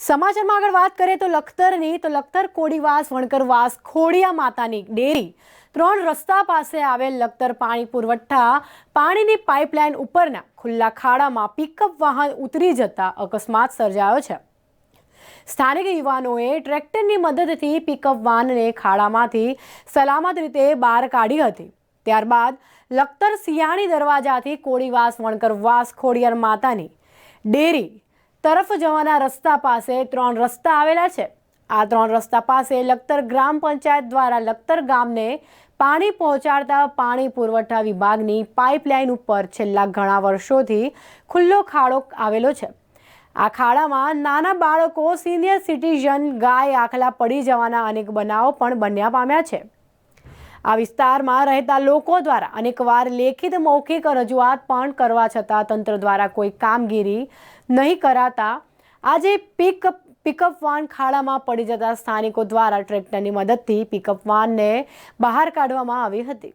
સમાચારમાં આગળ વાત કરીએ તો લખતરની, તો લખતર કોડીવાસ, વણકરવાસ, ખોડિયા માતાની ડેરી. ત્રણ રસ્તા પાસે આવેલ લખતર પાણી પુરવઠા પાણીની પાઇપલાઇન ઉપરના ખુલ્લા ખાડામાં પિકઅપ વાહન ઉતરી જતા અકસ્માત સર્જાયો છે. સ્થાનિક યુવાનોએ ટ્રેક્ટરની મદદથી પિકઅપ વાનને ખાડામાંથી સલામત રીતે બહાર કાઢી હતી. ત્યારબાદ લખતર સિયાણી દરવાજાથી કોળીવાસ વણકરવાસ, ખોડિયાર માતાની ડેરી તરફ જવાના રસ્તા પાસે ત્રણ રસ્તા આવેલા છે. આ ત્રણ રસ્તા પાસે લખતર ગ્રામ પંચાયત દ્વારા લખતર ગામને પાણી પહોંચાડતા પાણી પુરવઠા વિભાગની પાઇપલાઇન ઉપર છેલ્લા ઘણા વર્ષોથી ખુલ્લો ખાડો આવેલો છે. આ ખાડામાં નાના બાળકો સિનિયર સિટીઝન ગાય આખલા પડી જવાના અનેક બનાવો પણ બન્યા પામ્યા છે. આ વિસ્તારમાં રહેતા લોકો દ્વારા અનેકવાર લેખિત મૌખિક રજૂઆત પણ કરવા છતાં તંત્ર દ્વારા કોઈ કામગીરી નહીં કરાતા. આજે પિક, પિકઅપ વાન ખાડામાં પડી જતા સ્થાનિકો દ્વારા ટ્રેક્ટરની મદદથી પિકઅપ વાનને બહાર કાઢવામાં આવી હતી.